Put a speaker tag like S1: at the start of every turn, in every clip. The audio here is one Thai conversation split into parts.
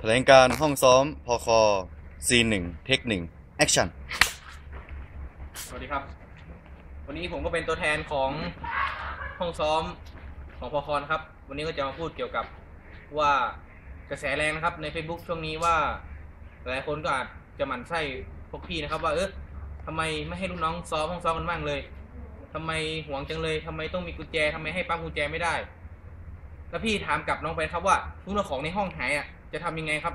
S1: แถลงการห้องซ้อมพคซีหนึ่งเทคหนึ่งแอคชั่น
S2: สวัสดีครับ วันนี้ผมก็เป็นตัวแทนของห้องซ้อมของพอคอนครับ วันนี้ก็จะมาพูดเกี่ยวกับว่ากระแสแรงนะครับใน Facebook ช่วงนี้ว่า หลายคนก็อาจจะหมั่นไส้พวกพี่นะครับ ว่าเออทำไมไม่ให้ลูกน้องซ้อมห้องซ้อมกันบ้างเลยทำไมห่วงจังเลยทำไมต้องมีกุญแจทำไมให้ปั๊มกุญแจไม่ได้ แล้วพี่ถามกลับน้องไปครับว่าทุกของในห้องหายอะ จะทำยังไงครับ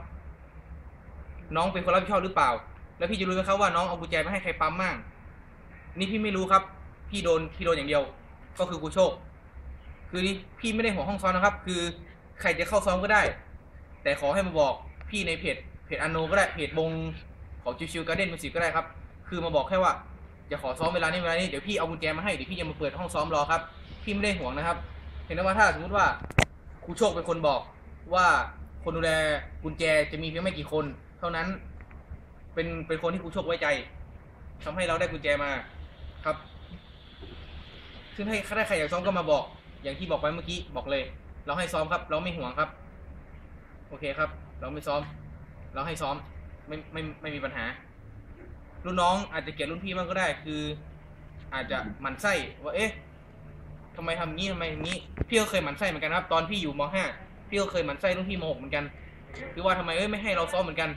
S2: น้องเป็นคนรับผิดชอบหรือเปล่า แล้วพี่จะรู้ไหมครับว่าน้องเอากุญแจไปให้ใครปั๊มมั่งนี่พี่ไม่รู้ครับ พี่โดนพี่โดนอย่างเดียว ก็คือกูโชค คือนี่พี่ไม่ได้ห่วงห้องซ้อมนะครับ คือใครจะเข้าซ้อมก็ได้ แต่ขอให้มาบอกพี่ในเพจเพจอันโนก็ได้เพจบงของชิวชิวการ์เด้นมิวสิกก็ได้ครับ คือมาบอกแค่ว่าจะขอซ้อมเวลานี้เวลานี้เดี๋ยวพี่เอากุญแจมาให้เดี๋ยวพี่จะมาเปิดห้องซ้อมรอครับ พี่ไม่ได้ห่วงนะครับ เห็นไหมว่าถ้าสมมติว่าครูโชคเป็นคนบอกว่า คนดูแลกุญแจจะมีเพียงไม่กี่คน เท่านั้น เป็นเป็นคนที่ครูโชคไว้ใจทำให้เราได้กุญแจมาครับซึ่งให้ถ้าใครอยากซ้อมก็มาบอก อย่างที่บอกไปเมื่อกี้บอกเลย เราให้ซ้อมครับ เราไม่ห่วงครับ โอเคครับ เราไม่ซ้อม เราให้ซ้อมไม่ไม่ไม่มีปัญหา รุ่นน้องอาจจะเกลียดรุ่นพี่มากก็ได้ คือ อาจจะหมั่นไส้ว่าเอ๊ะทำไมทำงี้ทำไมอย่างนี้ พี่ก็เคยหมั่นไส้เหมือนกันครับ ตอนพี่อยู่มห้า พี่ก็เคยหมันไส้รุ่นพี่มหกเหมือนกันคือว่าทำไมเอ้ยไม่ให้เราซ้อมเหมือนกัน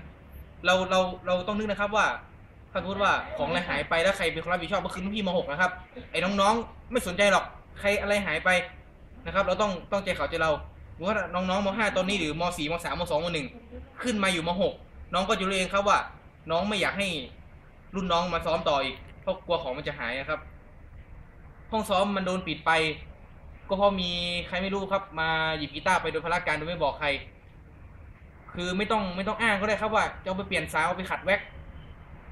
S2: เราเราเราต้องนึกนะครับว่าถ้าสมมติว่าของอะไรหายไปแล้วใครเป็นคนรับผิดชอบก็คือรุ่นพี่มหกนะครับไอ้น้องๆ ไม่สนใจหรอกใครอะไรหายไปนะครับ เราต้องต้องใจเขาใจเราว่าน้องๆมห้าตอนนี้หรือมสี่มสามมสองมหนึ่งขึ้นมาอยู่มหกน้องก็จะรู้เองครับว่า น้องไม่อยากให้รุ่นน้องมาซ้อมต่ออีกเพราะกลัวของมันจะหายนะครับ ห้องซ้อมมันโดนปิดไป ก็พราะมีใครไม่รู้ครับ มาหยิบกีตาร์ไปโดยพลาการโดยไม่บอกใคร คือไม่ต้องไม่ต้องอ้างก็ได้ครับว่าจะเอาไปเปลี่ยนสายเอาไปขัดแว็ก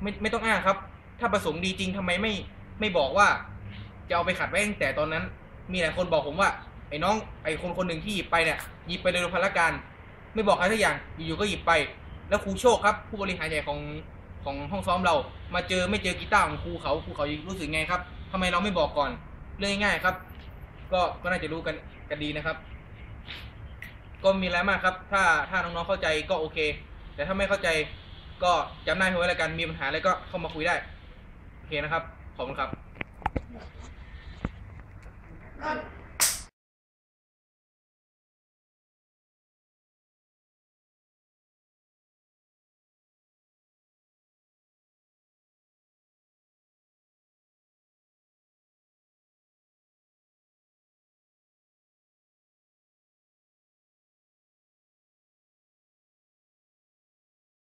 S2: ไม่ไม่ต้องอ้างครับ ถ้าประสงค์ดีจริงทำไมไม่ไม่บอกว่า จะเอาไปขัดแว็กตั้งแต่ตอนนั้น มีหลายคนบอกผมว่าไอ้น้องไอ้คนคนหนึ่งที่หยิบไปเนี่ยหยิบไปโดยพลาการ ไม่บอกใครสักอย่างอยู่ๆก็หยิบไป แล้วครูโชคครับ ผู้บริหารใหญ่ของของห้องซ้อมเรา มาเจอไม่เจอกีตาร์ของครูเขาครูเขารู้สึกไงครับทำไมเราไม่บอกก่อนเรื่องง่ายๆครับ ก็ก็น่าจะรู้กันกันดีนะครับ ก็มีอะไรมากครับ ถ้าถ้าน้องๆเข้าใจก็โอเค แต่ถ้าไม่เข้าใจก็จำหน้าไว้แล้วกันมีปัญหาอะไรก็เข้ามาคุยได้โอเคนะครับขอบคุณครับ